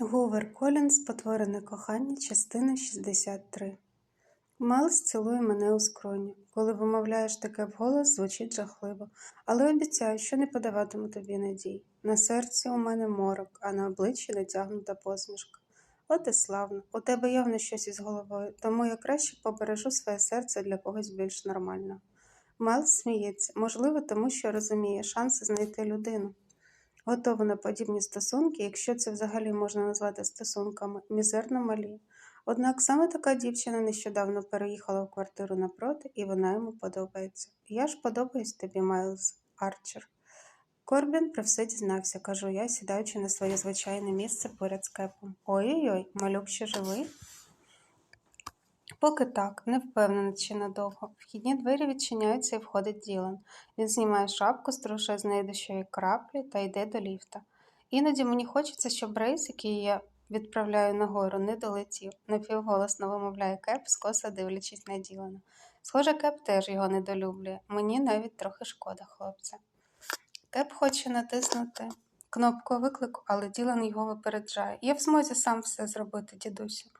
Гувер Колінс Потворене кохання, частина 63 Мелс цілує мене у скроню. Коли вимовляєш таке вголос, звучить жахливо, але обіцяю, що не подаватиму тобі надій. На серці у мене морок, а на обличчі натягнута посмішка. От і славно, у тебе явно щось із головою, тому я краще побережу своє серце для когось більш нормального. Мелс сміється, можливо, тому що розуміє шанси знайти людину. Готова на подібні стосунки, якщо це взагалі можна назвати стосунками, мізерно малі. Однак саме така дівчина нещодавно переїхала в квартиру напроти, і вона йому подобається. Я ж подобаюсь тобі, Майлз Арчер. Корбін про все дізнався, кажу я, сідаючи на своє звичайне місце поряд з кепом. Ой-ой-ой, малюк ще живий? Поки так, не впевнена, чи надовго. Вхідні двері відчиняються і входить Ділан. Він знімає шапку, струшує з неї дощові краплі та йде до ліфта. Іноді мені хочеться, щоб рейс, який я відправляю нагору, не долетів, напівголосно вимовляє Кеп, скоса дивлячись на Ділана. Схоже, Кеп теж його недолюблює. Мені навіть трохи шкода, хлопця. Кеп хоче натиснути кнопку виклику, але Ділан його випереджає. Я в змозі сам все зробити, дідусю.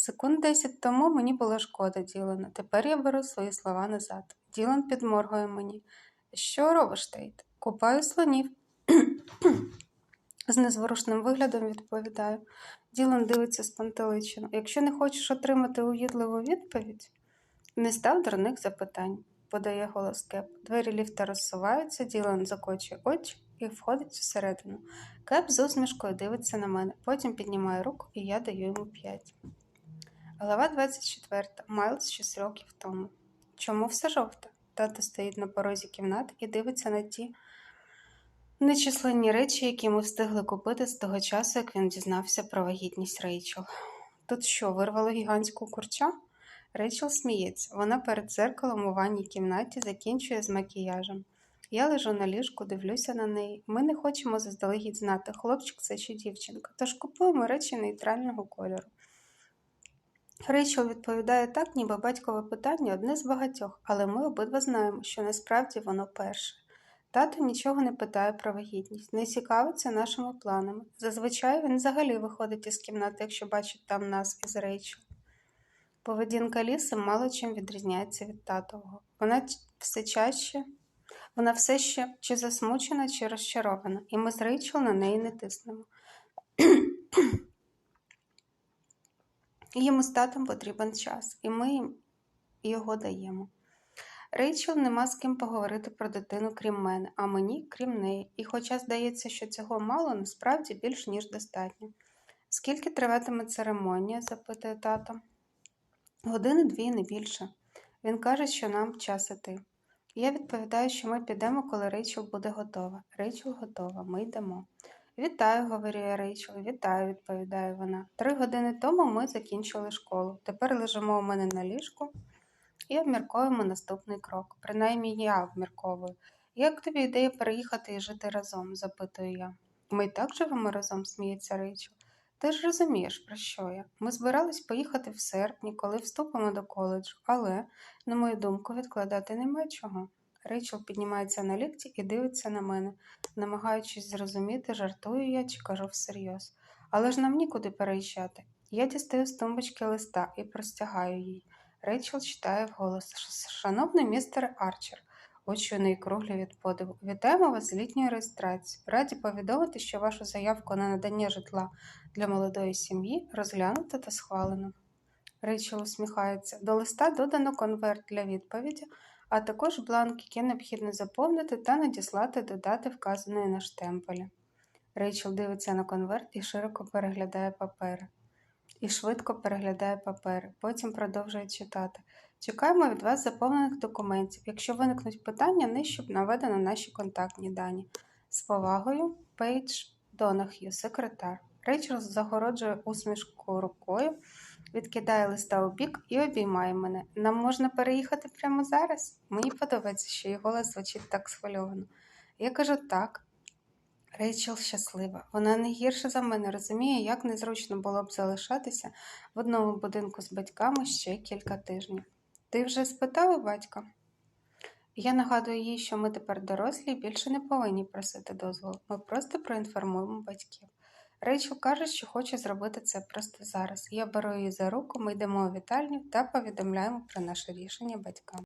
Секунд десять тому мені було шкода Ділана. Тепер я беру свої слова назад. Ділан підморгує мені. Що робиш, Тейт? Купаю слонів. З незворушним виглядом відповідаю. Ділан дивиться спантеличено. Якщо не хочеш отримати угідливу відповідь, не став дурних запитань, подає голос Кеп. Двері ліфта розсуваються, Ділан закочує очі і входить всередину. Кеп з усмішкою дивиться на мене, потім піднімає руку, і я даю йому п'ять. Глава 24. Майлз 6 років тому. Чому все жовте? Тато стоїть на порозі кімнати і дивиться на ті нечисленні речі, які ми встигли купити з того часу, як він дізнався про вагітність Рейчел. Тут що, вирвало гігантську курча? Рейчел сміється. Вона перед дзеркалом у ванній кімнаті закінчує з макіяжем. Я лежу на ліжку, дивлюся на неї. Ми не хочемо заздалегідь знати, хлопчик це чи дівчинка, тож купуємо речі нейтрального кольору. Рейчел відповідає так, ніби батькове питання одне з багатьох, але ми обидва знаємо, що насправді воно перше. Тато нічого не питає про вагітність, не цікавиться нашими планами. Зазвичай він взагалі виходить із кімнати, якщо бачить там нас із Рейчел. Поведінка ліси мало чим відрізняється від татового. Вона все чаще, вона все ще чи засмучена, чи розчарована, і ми з Рейчел на неї не тиснемо. Їм з татом потрібен час, і ми їм його даємо. Рейчел нема з ким поговорити про дитину, крім мене, а мені, крім неї, і хоча здається, що цього мало, насправді більш ніж достатньо. Скільки триватиме церемонія? запитує тато. Години дві, не більше. Він каже, що нам час іти. Я відповідаю, що ми підемо, коли Рейчел буде готова. Рейчел готова, ми йдемо. Вітаю, говорю Рейчел, вітаю, відповідає вона. Три години тому ми закінчили школу. Тепер лежимо у мене на ліжку і обмірковуємо наступний крок. Принаймні я обмірковую. Як тобі ідея переїхати і жити разом? запитую я. Ми й так живемо разом, сміється Рейчел. Ти ж розумієш, про що я? Ми збирались поїхати в серпні, коли вступимо до коледжу, але, на мою думку, відкладати немає чого. Рейчел піднімається на лікті і дивиться на мене, намагаючись зрозуміти, жартую я чи кажу всерйоз. Але ж нам нікуди переїжджати. Я дістаю з тумбочки листа і простягаю їй. Рейчел читає вголос. Шановний містер Арчер, очі у неї круглі від подиву. Вітаємо вас з літньої реєстрації. Раді повідомити, що вашу заявку на надання житла для молодої сім'ї розглянуто та схвалено. Рейчел усміхається. До листа додано конверт для відповіді а також бланк, який необхідно заповнити та надіслати до дати, вказаної на штемпелі. Рейчел дивиться на конверт і широко переглядає папери. І швидко переглядає папери, потім продовжує читати. Чекаємо від вас заповнених документів. Якщо виникнуть питання, нижче наведено наші контактні дані. З повагою, Пейдж Донах'ю, секретар. Рейчел загороджує усмішку рукою відкидає листа у бік і обіймає мене. Нам можна переїхати прямо зараз? Мені подобається, що її голос звучить так схвильовано. Я кажу так. Рейчел щаслива. Вона не гірше за мене розуміє, як незручно було б залишатися в одному будинку з батьками ще кілька тижнів. Ти вже спитав у батька? Я нагадую їй, що ми тепер дорослі і більше не повинні просити дозволу. Ми просто проінформуємо батьків. Рейчел каже, що хоче зробити це просто зараз. Я беру її за руку, ми йдемо у вітальню та повідомляємо про наше рішення батькам.